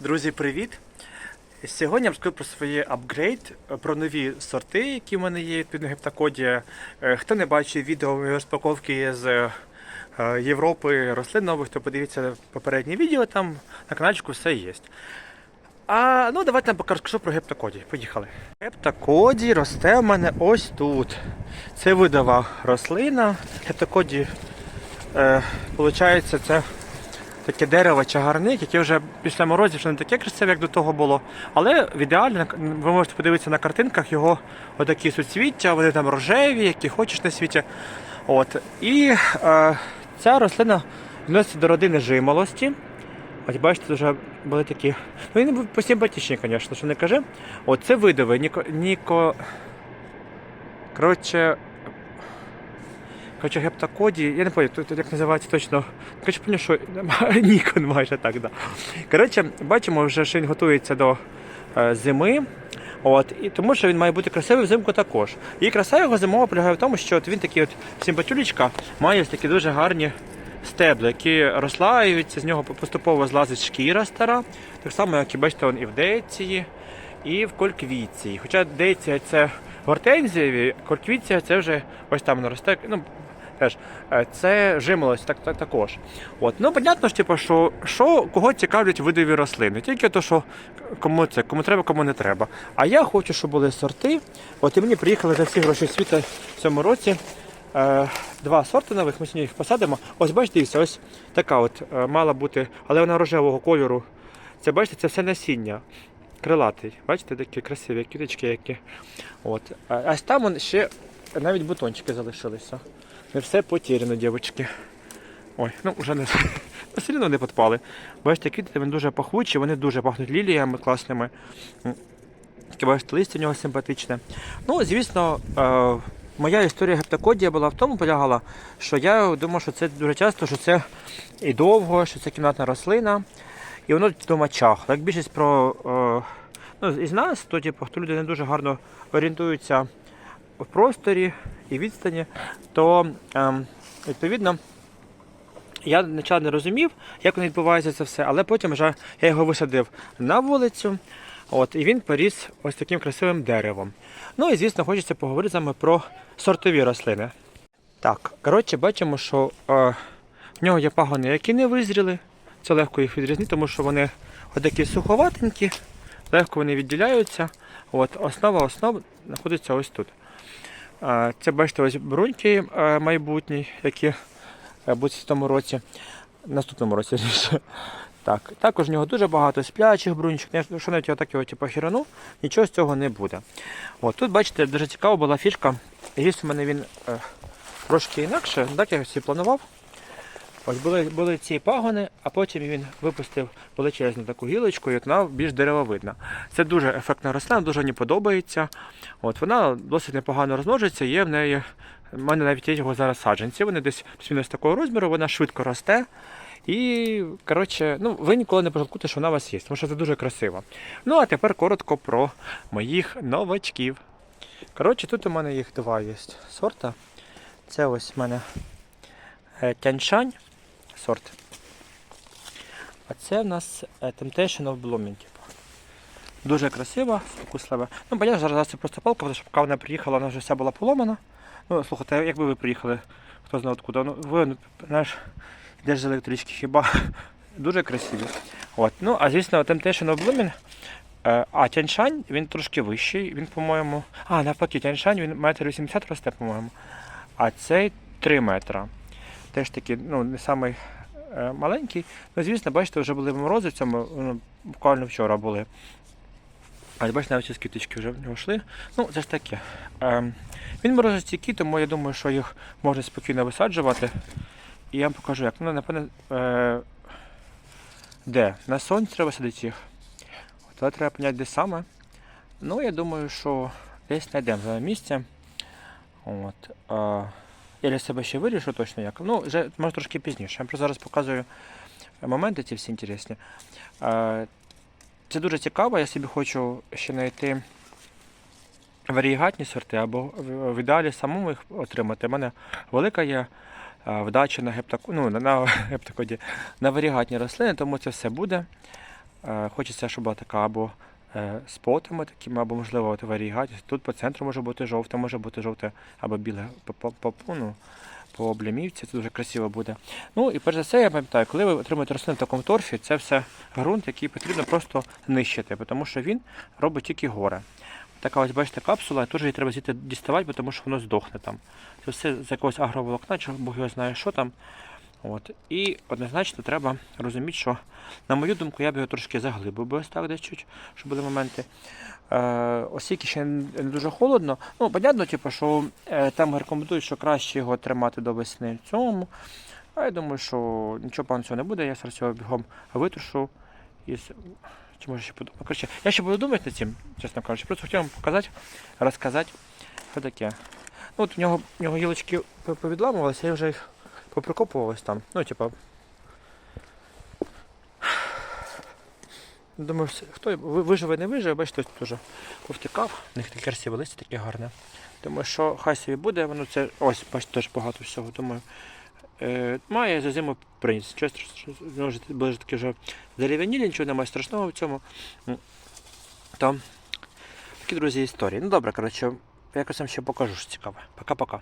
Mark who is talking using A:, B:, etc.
A: Друзі, привіт! Сьогодні я розкажу про своє апгрейд, про нові сорти, які в мене є відповідно гептакоді. Е, Хто не бачив відео розпаковки з е, Європи рослин нових, то подивіться попереднє відео, там на каналчику все є. А ну давайте я вам покажу про гептакоді. Поїхали. Гептакоді росте в мене ось тут. Це видова рослина. Гептакоді, е, це таке дерево чагарник, яке вже після морозів вже не таке красиве, як до того було. Але в ідеалі ви можете подивитися на картинках його отакі суцвіття, вони там рожеві, які хочеш на світі. От. І е, ця рослина відноситься до родини жимолості. Ось бачите, вже були такі. Ну, він був звісно, що не кажи. От це видове, Ніко. Ніко... Коротше, Коротше, гептакоді, я не пам'ятаю, як називається точно. Коротше, пам'ятаю, що Нікон майже так, да. Коротше, бачимо, вже що він готується до е, зими. От, і тому що він має бути красивий взимку також. І краса його зимова полягає в тому, що от він такий от симпатюлечка, має ось такі дуже гарні стебли, які розслаюються, з нього поступово злазить шкіра стара. Так само, як і бачите, он і в дейції, і в кольквіції. Хоча дейція це гортензієві, кольквіція це вже ось там воно росте. Ну, теж е, це жимолость так, так, також. От. Ну, понятно ж, типу, що, що кого цікавлять видові рослини. Тільки то, що кому це, кому треба, кому не треба. А я хочу, щоб були сорти. От і мені приїхали за всі гроші світу в цьому році. Е, два сорти нових, ми сьогодні їх посадимо. Ось бачите, ось така от е, мала бути, але вона рожевого кольору. Це бачите, це все насіння. Крилатий. Бачите, такі красиві квіточки які. От. Ось там ще навіть бутончики залишилися. Не все потеряно, дівчатки. Ой, ну вже не все одно не підпали. Бачите, квіти вони дуже пахучі, вони дуже пахнуть ліліями класними. Таке бачите, листя у нього симпатичне. Ну, звісно, е, моя історія гептакодія була в тому полягала, що я думав, що це дуже часто, що це і довго, що це кімнатна рослина, і воно вдома чахло. Як більшість про е, ну, із нас, то типу, хто люди не дуже гарно орієнтуються в просторі і відстані, то ем, відповідно. Я спочатку не розумів, як воно відбувається це все, але потім вже я його висадив на вулицю. От, і він поріс ось таким красивим деревом. Ну і звісно, хочеться поговорити з вами про сортові рослини. Так, коротше, бачимо, що е, в нього є пагони, які не визріли. Це легко їх відрізнити, тому що вони отакі суховатенькі, легко вони відділяються. От, основа основ знаходиться ось тут. Це бачите, ось бруньки майбутні, які е, будуть в тому році, наступному році. Так, також в нього дуже багато сплячих бруньчик. Якщо навіть отак його типу, хірану, нічого з цього не буде. От, тут, бачите, дуже цікава була фішка. Ріс у мене він е, трошки інакше, так я всі планував. Ось були, були ці пагони, а потім він випустив величезну таку гілочку, і вона більш деревовидна. Це дуже ефектна рослина, дуже мені подобається. От вона досить непогано розмножується, є в неї. У мене навіть є його зараз саджанці. Вони десь плюс-мінус такого розміру, вона швидко росте. І, коротше, ну, ви ніколи не пожалкуєте, що вона у вас є, тому що це дуже красиво. Ну, а тепер коротко про моїх новачків. Коротше, тут у мене їх два є сорта. Це ось у мене е, тяньшань сорт. А це в нас е, Temptation of Blooming. Типу. Дуже красива, спокуслива. Ну, понятно, зараз це просто палка, тому що поки вона приїхала, вона вже вся була поломана. Ну, слухайте, якби ви приїхали, хто знає откуда. Ну, ви, ну, знаєш, йдеш з електрички хіба. Дуже красиві. От. Ну, а звісно, Temptation of Blooming. е, А Тяньшань, він трошки вищий, він, по-моєму. А, навпаки, Тяньшань, він метр 80 росте, по-моєму. А цей 3 метра. Теж такий, ну, не самий е, маленький. Ну, звісно, бачите, вже були морози в цьому, ну, буквально вчора були. А бачите, навіть ці квіточки вже в нього йшли. Ну, це ж таке. Ем, він морозостійкий, тому я думаю, що їх можна спокійно висаджувати. І я вам покажу, як. Ну, напевне, е, де? На сонці треба садити їх. Але треба поняти, де саме. Ну, я думаю, що десь знайдемо місце. От, е, я для себе ще вирішу точно як. Ну, вже може трошки пізніше. Я просто зараз показую моменти ці всі інтересні. Це дуже цікаво, я собі хочу ще знайти варігатні сорти, або в ідеалі самому їх отримати. У мене велика є вдача на гептаку, ну, на- гептакоді, на варігатні рослини, тому це все буде. Хочеться, щоб була така або е, з такими, або, можливо, от варігаті. Тут по центру може бути жовте, може бути жовте або біле по, ну, по облямівці. Це дуже красиво буде. Ну і перш за все, я пам'ятаю, коли ви отримуєте рослину в такому торфі, це все ґрунт, який потрібно просто нищити, тому що він робить тільки горе. Така ось, бачите, капсула, теж її треба звідти діставати, тому що воно здохне там. Це все з якогось агроволокна, чи Бог його знає, що там. От. І однозначно треба розуміти, що, на мою думку, я б його трошки заглибив би ось так десь чуть, щоб були моменти. Е, оскільки ще не дуже холодно, ну, понятно, типу, що е, там рекомендують, що краще його тримати до весни в цьому. А я думаю, що нічого цього не буде, я зараз його бігом витрушу. І... Чи може ще подумаю? Коротше, я ще буду думати над цим, чесно кажучи. Просто хотів вам показати, розказати, що таке. Ну, от в нього, нього гілочки повідламувалися, я вже їх поприкопувалось там. Ну, типа. Думаю, хто виживе, не виживе, бачите, тут теж повтікав. У них таке красиве листя таке гарне. Думаю, що хай собі буде, воно це. Ось, бачите, теж багато всього. Думаю. Е, має за зиму приніс. Чесно, що воно вже були такі вже дерев'янілі, нічого немає страшного в цьому. Там такі, друзі, історії. Ну добре, коротше, якось вам ще покажу, що цікаве. Пока-пока.